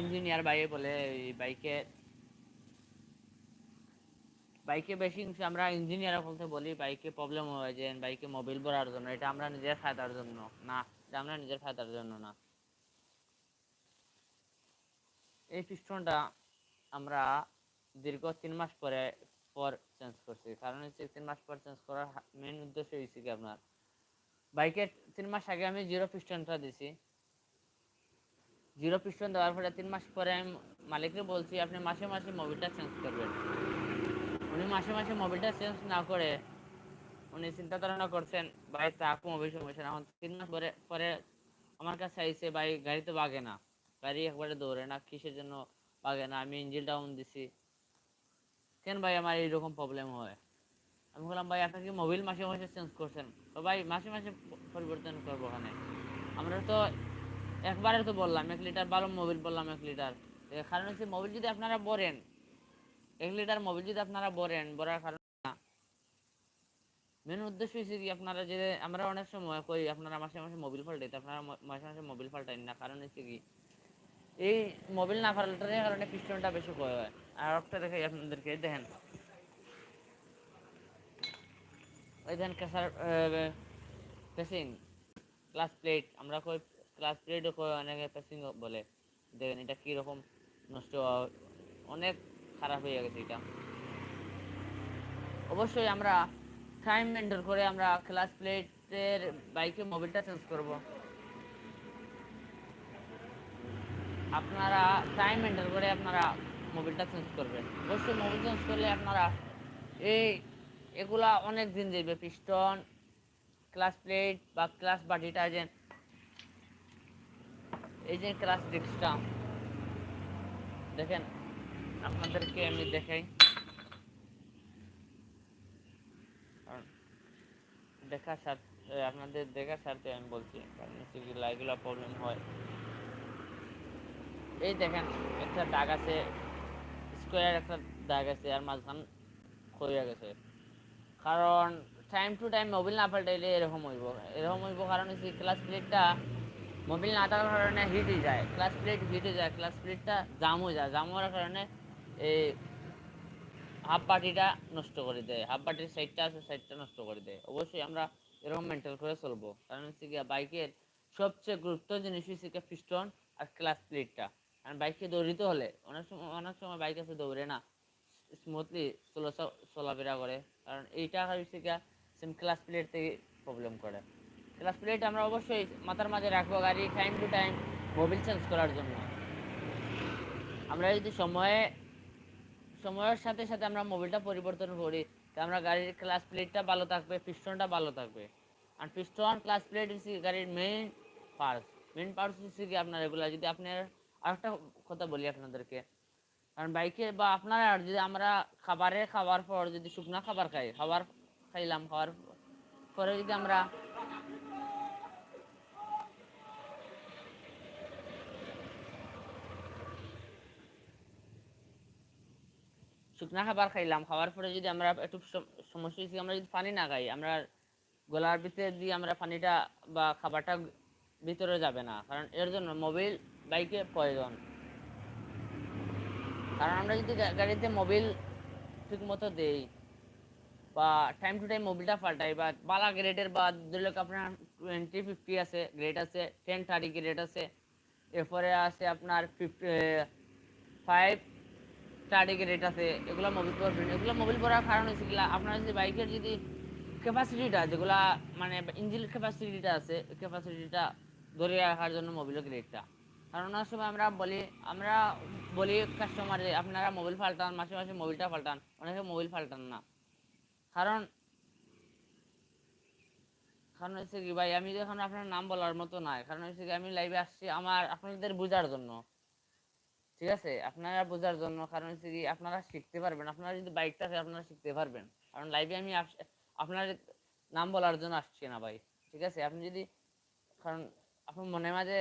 Engineer বাইরে বলে এই বাইকে বাইকে বেশি আমরা ইঞ্জিনিয়ার বলতে বলি বাইকে প্রবলেম হয় যে বাইকে মোবিল ভরার জন্য। এটা আমরা নিজের ফায়দার জন্য না, এটা আমরা নিজের ফায়দার জন্য না। এই পিস্টনটা আমরা দীর্ঘ তিন মাস পরে, পর চেঞ্জ করছি। কারণ হচ্ছে তিন মাস পর চেঞ্জ করার মেইন উদ্দেশ্য হয়েছে কি আপনার? বাইকের তিন মাস আগে আমি জিরো পিস্টনটা দিছি। জিরো পিস্টন দেওয়ার পরে তিন মাস পরে আমি মালিককে বলছি, আপনি মাসে মাসে মোবিলটা চেঞ্জ করবেন। উনি মাসে মাসে মোবিলটা চেঞ্জ না করে উনি চিন্তা ধারণা করছেন, ভাই তাক মোবিল সমস্যা এখন তিন মাস পরে পরে আমার কাছে আইসে ভাই গাড়ি তো বাগে না। গাড়ি একবারে দৌড়ে না, কিসের জন্য বাগে না? আমি ইঞ্জিন ডাউন দিছি। কেন ভাই আমার এইরকম প্রবলেম হয়? আমি বললাম, ভাই আপনাকে মোবিল মাসে মাসে চেঞ্জ করছেন? তো ভাই, মাসে মাসে পরিবর্তন করব ওখানে আমরা তো একবারে তো বললাম, এক লিটার ভালো মোবিল বললাম এক লিটার। কারণ হচ্ছে মোবিল যদি আপনারা বলেন এক লিটার মোবিল যদি আপনারা বলেন বলার কারণ মেন উদ্দেশ্য হচ্ছে কি, আপনারা যে, আমরা অনেক সময় কই, আপনারা মাসে মাসে মোবিল পাল্টাইতে আপনারা মাসে মাসে মোবিল পাল্টাইন না। কারণ হচ্ছে কি, এই মোবিল না পাল্টানোর কারণে পিস্টনটা বেশি ক্ষয় হয়। আর একটা দেখে আপনাদেরকে, এই দেখেন। ওই দেখেন কেসার পেসিং ক্লাস প্লেট, আমরা কই ক্লাস প্লেটও কই অনেকে পেসিং বলে, দেখেন এটা কি রকম নষ্ট অনেক খারাপ হয়ে গেছে এটা। অবশ্যই আমরা টাইম মেনটেন করে আমরা ক্লাস প্লেটের বাইকে মোবিলটা চেঞ্জ করব। আপনারা টাইম মেনটেন করে আপনারা মোবিলটা চেঞ্জ করবেন। অবশ্যই মোবিল চেঞ্জ করলে আপনারা এই, এগুলা অনেক দিন যাবে পিস্টন ক্লাস প্লেট বা ক্লাস বাটিটা যে এই যে ক্লাস ডিস্কটা দেখেন, আপনাদেরকে আমি দেখাই। দেখার সাথে আপনাদের দেখার সাথে আমি বলছি, কারণ হচ্ছে প্রবলেম হয়। এই দেখেন, একটা দাগ আছে স্কোয়ার একটা দাগ আছে, আর মাঝখান ক্ষয়ে গেছে। কারণ টাইম টু টাইম মোবিল না পাল্টাইলে এরকম হইব। এরকম হইব কারণ হচ্ছে ক্লাস প্লেটটা মোবিল না থাকার কারণে হিট হয়ে যায়। ক্লাস প্লেট হিট যায়। ক্লাস প্লেটটা জাম হয়ে যায়। জাম হওয়ার কারণে এই হাফ পার্টিটা নষ্ট করে দেয়। হাফ পার্টির সাইডটা আছে সাইডটা নষ্ট করে দেয়। অবশ্যই আমরা এরকম মেনটেন করে চলবো। কারণ হচ্ছে গিয়ে বাইকের সবচেয়ে গুরুত্ব জিনিস হচ্ছে গিয়ে পিস্টন আর ক্লাস প্লেটটা কারণ বাইকে দৌড়িতে হলে অনেক সময় অনেক সময় বাইক আছে দৌড়ে না স্মুথলি চলা, চলাফেরা করে। কারণ এইটা হচ্ছে গিয়া সেম ক্লাস প্লেট থেকে প্রবলেম করে। ক্লাস প্লেট আমরা অবশ্যই মাথার মাঝে রাখব গাড়ি time to time Mobil change করার জন্য। আমরা যদি সময়ে, সময়ের সাথে সাথে আমরা মোবিলটা পরিবর্তন করি, তো আমরা গাড়ির ক্লাস প্লেটটা ভালো থাকবে পিস্টনটা ভালো থাকবে। আর পিস্টন ক্লাস প্লেট হচ্ছে গাড়ির মেইন পার্টস মেইন পার্টস হচ্ছে কি আপনার এগুলা যদি আপনার আরেকটা কথা বলি আপনাদেরকে, কারণ বাইকে বা আপনারা যদি আমরা খাবারে খাওয়ার পর যদি শুকনা খাবার খাই, খাবার খাইলাম, খাওয়ার পরে যদি আমরা শুকনা খাবার খাইলাম, খাওয়ার পরে যদি আমরা একটু সম- সমস্যা হয়েছে, আমরা যদি পানি না খাই, আমরা গলার ভিতরে দিয়ে আমরা পানিটা বা খাবারটা ভিতরে যাবে না, কারণ এর জন্য মোবিল, বাইকে প্রয়োজন। কারণ আমরা যদি গাড়িতে মোবিল ঠিক মতো দেই বা টাইম টু টাইম মোবিলটা পাল্টাই বা বালা গ্রেডের বা ধরে লোক আপনার টোয়েন্টি ফিফটি আছে, গ্রেড আছে টেন থার্টি গ্রেড আছে, এরপরে আছে আপনার ফিফটি ফাইভ স্টার্টিং রেট আছে, এগুলো মোবিল পড়বেন এগুলো মোবিল পড়ার কারণ হচ্ছে গিলা আপনার যদি বাইকের যদি ক্যাপাসিটিটা যেগুলা মানে ইঞ্জিন ক্যাপাসিটিটা আছে ক্যাপাসিটিটা ধরে রাখার জন্য মোবিলের গ্রেডটা কারণ অনেক সময় আমরা বলি আমরা বলি কাস্টমারে আপনারা মোবিল পাল্টান, মাসে মাসে মোবিলটা পাল্টান। অনেকে মোবিল পাল্টান না। কারণ কারণ হচ্ছে কি ভাই, আমি এখন আপনার নাম বলার মতো নয় কারণ হচ্ছে কি আমি লাইভে আসছি আমার আপনাদের বোঝার জন্য। ঠিক আছে? আপনারা বোঝার জন্য কারণ হচ্ছে কি আপনারা শিখতে পারবেন। আপনারা যদি বাইকটা আছে আপনারা শিখতে পারবেন। কারণ লাইভে আমি আপনার নাম বলার জন্য আসছি না ভাই। ঠিক আছে? আপনি যদি, কারণ আপনার মনে মাঝে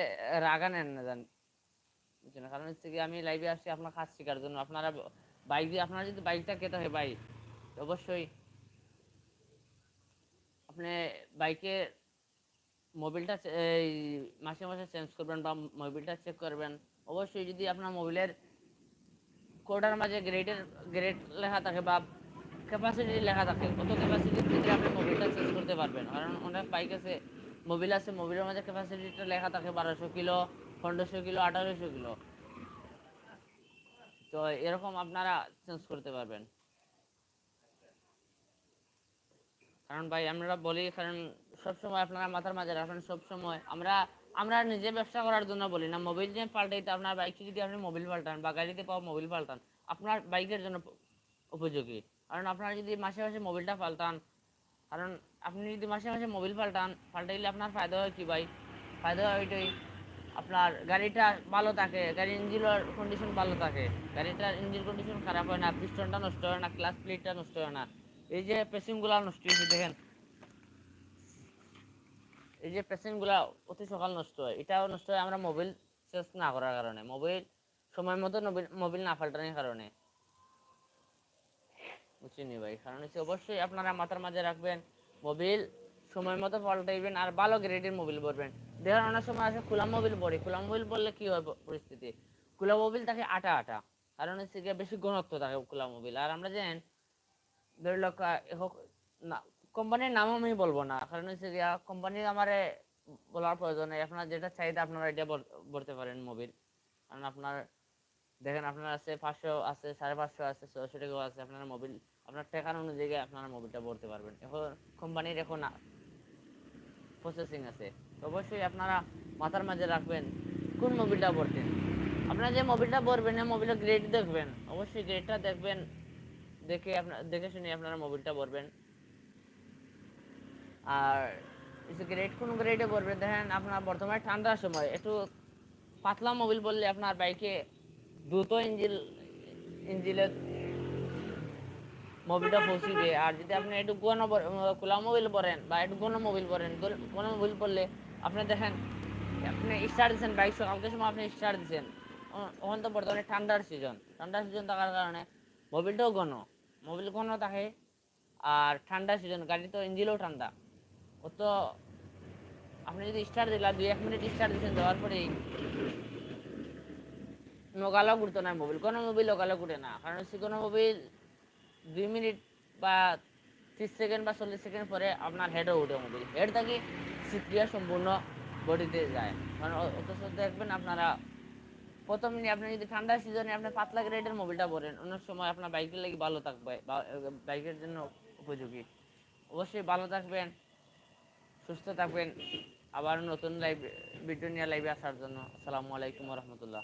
রাগা নেন না জান বুঝছেন কারণ হচ্ছে কি আমি লাইভে আসছি আপনার কাজ শেখার জন্য। আপনারা বাইক দিয়ে আপনারা যদি বাইকটা কেতে হয় ভাই, অবশ্যই আপনি বাইকে মোবিলটা এই মাসে মাসে চেঞ্জ করবেন বা মোবিলটা চেক করবেন। অবশ্যই যদি আপনার মোবাইলের কোডার মাঝে গ্রেডের, গ্রেড লেখা থাকে বা ক্যাপাসিটি লেখা থাকে কত ক্যাপাসিটির ভিতরে আপনি মোবাইলটা চেঞ্জ করতে পারবেন, কারণ অনেক বাইক আছে মোবাইল আছে মোবাইলের মাঝে ক্যাপাসিটিটা লেখা থাকে বারোশো কিলো, পনেরোশো কিলো, আঠারোশো কিলো। তো এরকম আপনারা চেঞ্জ করতে পারবেন। কারণ ভাই, আমরা বলি, কারণ সবসময় আপনারা মাথার মাঝে রাখবেন, সবসময় আমরা আমরা নিজে ব্যবসা করার জন্য বলি না মোবাইল যে পাল্টাইতে আপনার বাইকটি যদি আপনি মোবাইল পাল্টান বা গাড়িতে পাওয়া মোবাইল পাল্টান, আপনার বাইকের জন্য উপযোগী। কারণ আপনারা যদি মাসে মাসে মোবাইলটা পাল্টান, কারণ আপনি যদি মাসে মাসে মোবাইল পাল্টান, পাল্টাইলে আপনার ফায়দা হয় কি ভাই? ফায়দা হয় ওইটাই, আপনার গাড়িটা ভালো থাকে, গাড়ির ইঞ্জিনের কন্ডিশন ভালো থাকে, গাড়িটার ইঞ্জিন কন্ডিশন খারাপ হয় না পিস্টনটা নষ্ট হয় না ক্লাস প্লেটটা নষ্ট হয় না, এই যে পেসিংগুলো নষ্ট হয়েছে, দেখেন। এই যে পেসেন্টগুলা অতি সকাল নষ্ট হয়, এটাও নষ্ট হয় আমরা মোবাইল চেঞ্জ না করার কারণে। মোবাইল সময় মতো মোবাইল না পাল্টানোর কারণে। বুঝিনি ভাই? কারণ হচ্ছে অবশ্যই আপনারা মাথার মাঝে রাখবেন মোবাইল সময় মতো পাল্টাইবেন আর ভালো গ্রেডের মোবাইল পড়বেন। দেখেন অনেক সময় আছে খোলা মোবাইল পড়ে। খোলা মোবাইল পড়লে কি হয় পরিস্থিতি? খোলা মোবাইল থাকে আটা আটা। কারণ হচ্ছে গিয়ে বেশি ঘনত্ব থাকে খোলা মোবাইল আর আমরা জানেন ধরি লোক কোম্পানির নাম আমি বলব না। কারণ হচ্ছে গিয়া কোম্পানির আমারে বলার প্রয়োজন নেই। আপনার যেটা চাহিদা, আপনারা এটা বলতে পারেন মোবিল কারণ আপনার, দেখেন আপনার আছে পাঁচশো আছে, সাড়ে পাঁচশো আছে, ছয়শো টাকাও আছে আপনার মোবিল আপনার টাকার অনুযায়ী আপনারা মোবিলটা ভরতে পারবেন। এখন কোম্পানির এখন প্রসেসিং আছে। অবশ্যই আপনারা মাথার মাঝে রাখবেন কোন মোবিলটা ভরতেন আপনারা যে মোবিলটা ভরবেন এই মোবিলের গ্রেড দেখবেন। অবশ্যই গ্রেডটা দেখবেন, দেখে আপনার দেখে শুনে আপনারা মোবিলটা ভরবেন আর গ্রেড কোন গ্রেডে ভরবেন দেখেন আপনার বর্তমানে ঠান্ডার সময়, একটু পাতলা মোবিল বললে আপনার বাইকে দ্রুত ইঞ্জিল ইঞ্জিলের মোবিলটা পৌঁছিবে আর যদি আপনি একটু ঘন খোলা মোবিল পরেন বা একটু ঘন মোবিল পরেন, ঘন মোবিল পরলে আপনি দেখেন, আপনি স্টার্ট দিচ্ছেন বাইক সকালকে সময় আপনি স্টার্ট দিচ্ছেন তখন তো বর্তমানে ঠান্ডার সিজন ঠান্ডার সিজন থাকার কারণে মোবিলটাও ঘন, মোবিল ঘন থাকে আর ঠান্ডা সিজন গাড়ি তো ইঞ্জিনও ঠান্ডা। ও তো আপনি যদি স্টার্ট দিলেন দুই এক মিনিট স্টার্ট দিচ্ছেন দেওয়ার পরেই নগালো ঘুরতো না মোবিল কোনো মোবিল ওগালো ঘুরে না। কারণ হচ্ছে কোনো মোবিল দুই মিনিট বা ত্রিশ সেকেন্ড বা চল্লিশ সেকেন্ড পরে আপনার হেডও উঠে মোবিল হেড থাকি সিক্রিয়া সম্পূর্ণ বডিতে যায়। কারণ অথচ দেখবেন আপনারা, প্রথম আপনি যদি ঠান্ডার সিজনে আপনি পাতলা গ্রেডের মোবিলটা পরেন, অনেক সময় আপনার বাইকের লাগি ভালো থাকবে বাইকের জন্য উপযোগী। অবশ্যই ভালো থাকবেন। সুস্থ থাকবেন। আবার নতুন লাইভ ভিডিও নিয়ে লাইভে আসার জন্য আসসালামু আলাইকুম রহমতুল্লাহ